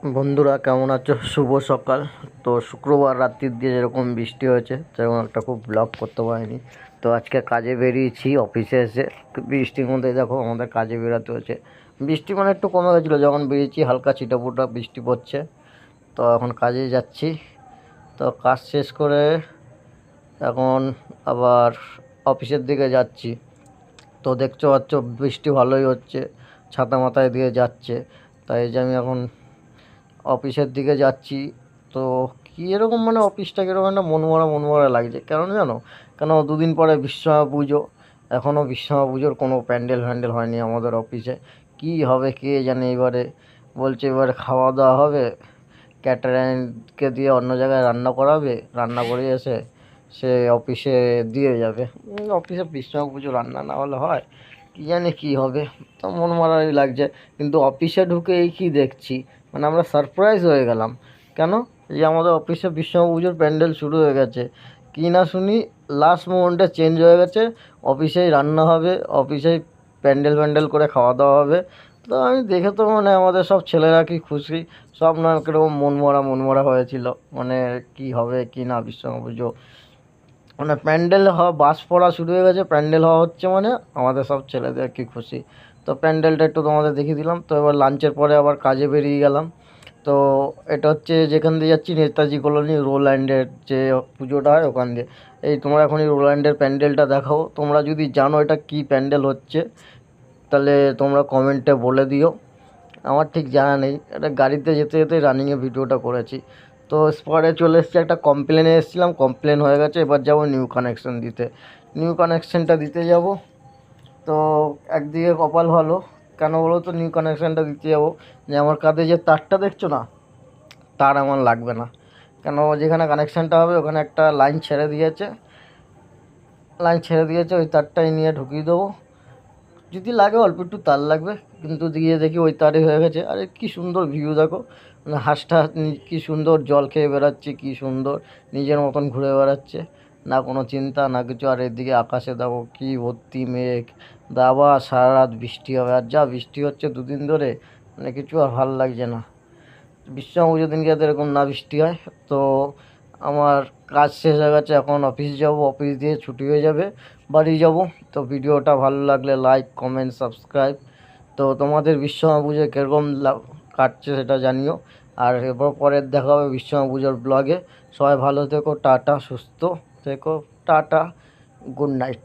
বন্ধুরা, কেমন আছো? শুভ সকাল। তো শুক্রবার রাত্রির দিয়ে যেরকম বৃষ্টি হয়েছে, সেরকম একটা খুব ব্লগ করতে পারিনি। তো আজকে কাজে বেরিয়েছি অফিসে এসে। বৃষ্টির মধ্যে দেখো আমাদের কাজে বেরোতে হয়েছে। বৃষ্টি মানে একটু কমে গেছিল, যখন বেরিয়েছি হালকা ছিটাফোটা বৃষ্টি পড়ছে। তো এখন কাজে যাচ্ছি। তো কাজ শেষ করে এখন আবার অফিসের দিকে যাচ্ছি। তো দেখছ পাচ্ছ বৃষ্টি ভালোই হচ্ছে, ছাতা মাথায় দিয়ে যাচ্ছে। তাই যে আমি এখন অফিসের দিকে যাচ্ছি। তো কী এরকম মানে অফিসটা কীরকম একটা মনমরা মনমরা লাগছে? কেন জানো? কেন দুদিন পরে বিশ্বকর্মা পুজো? এখনও বিশ্বকর্মা পুজোর কোনো প্যান্ডেল ফ্যান্ডেল হয়নি আমাদের অফিসে। কী হবে, কে জানে এবারে? বলছে এবারে খাওয়া দাওয়া হবে। ক্যাটারিংকে দিয়ে অন্য জায়গায় রান্না করাবে। রান্না করে এসে সে অফিসে দিয়ে যাবে। অফিসে বিশ্বকর্মা পুজো রান্না না হলে হয়। কী জানি কী হবে? তো মন মারাই লাগছে। কিন্তু অফিসে ঢুকে এই কী দেখছি? মানে আমরা সারপ্রাইজ হয়ে গেলাম। কেন? যে আমাদের অফিসে বিশ্বকর্মা পুজোর প্যান্ডেল শুরু হয়ে গেছে। কি না শুনি লাস্ট মোমেন্টে চেঞ্জ হয়ে গেছে। অফিসেই রান্না হবে অফিসেই প্যান্ডেল প্যান্ডেল করে খাওয়া দাওয়া হবে। তো আমি দেখে তো মানে আমাদের সব ছেলেরা কি খুশি, সব না কীরকম মন মরা মন মরা হয়েছিল। মানে কি হবে, কি না বিশ্বকর্মা পুজো। মানে প্যান্ডেল হওয়া, বাস পড়া শুরু হয়ে গেছে, প্যান্ডেল হওয়া হচ্ছে মানে আমাদের সব ছেলেদের কি খুশি। তো প্যান্ডেলটা একটু তোমাদের দেখিয়ে দিলাম। তো এবার লাঞ্চের পরে আবার কাজে বেরিয়ে গেলাম। তো এটা হচ্ছে যেখান দিয়ে যাচ্ছি নেতাজি কলোনি রোল্যান্ডের যে পুজোটা হয় ওখান দিয়ে। এই তোমরা এখন এই রোল্যান্ডের প্যান্ডেলটা দেখাও। তোমরা যদি জানো এটা কি প্যান্ডেল হচ্ছে, তাহলে তোমরা কমেন্টে বলে দিও। আমার ঠিক জানা নেই। এটা গাড়িতে যেতে যেতে রানিংয়ে ভিডিওটা করেছি। তো স্পটে চলে এসেছি, একটা কমপ্লেনে এসেছিলাম। কমপ্লেন হয়ে গেছে, এবার যাব নিউ কানেকশন দিতে। নিউ কানেকশনটা দিতে যাব। তো একদিকে কপাল ভালো। কেন বলো তো? নিউ কানেকশানটা দিতে যাব। যে আমার কাঁধে যে তারটা দেখছ না? তার আমার লাগবে না। কেন? যেখানে কানেকশানটা হবে, ওখানে একটা লাইন ছেড়ে দিয়েছে। লাইন ছেড়ে দিয়েছে, ওই তারটাই নিয়ে ঢুকিয়ে দেবো। যদি লাগে অল্প একটু তার লাগবে। কিন্তু দিয়ে দেখি ওই তারই হয়ে গেছে। আরে কি সুন্দর ভিউ দেখো। মানে হাঁসটা কি সুন্দর জল খেয়ে বেড়াচ্ছে, কি সুন্দর নিজের মতন ঘুরে বেড়াচ্ছে। না কোনো চিন্তা, না কিছু। আর এদিকে আকাশে দেখো কি ভর্তি মেঘ। দাবা সারা রাত বৃষ্টি হবে। আর যা বৃষ্টি হচ্ছে দুদিন ধরে মানে কিছু আর ভালো লাগছে না। বিশ্বকর্মা পুজোর দিনকে এরকম না বৃষ্টি হয়। তো আমার কাজ শেষ হয়ে গেছে, এখন অফিস যাব। অফিস দিয়ে ছুটি হয়ে যাবে, বাড়ি যাব। তো ভিডিওটা ভালো লাগলে লাইক কমেন্ট সাবস্ক্রাইব তো তোমাদের বিশ্বকর্মা পুজো কীরকম কাটছে সেটা জানিও। আর এরপর পরের দেখা হবে বিশ্বকর্মা পুজোর ব্লগে সবাই ভালো থেকো, টাটা, সুস্থ। থেকো টাটা গুড নাইট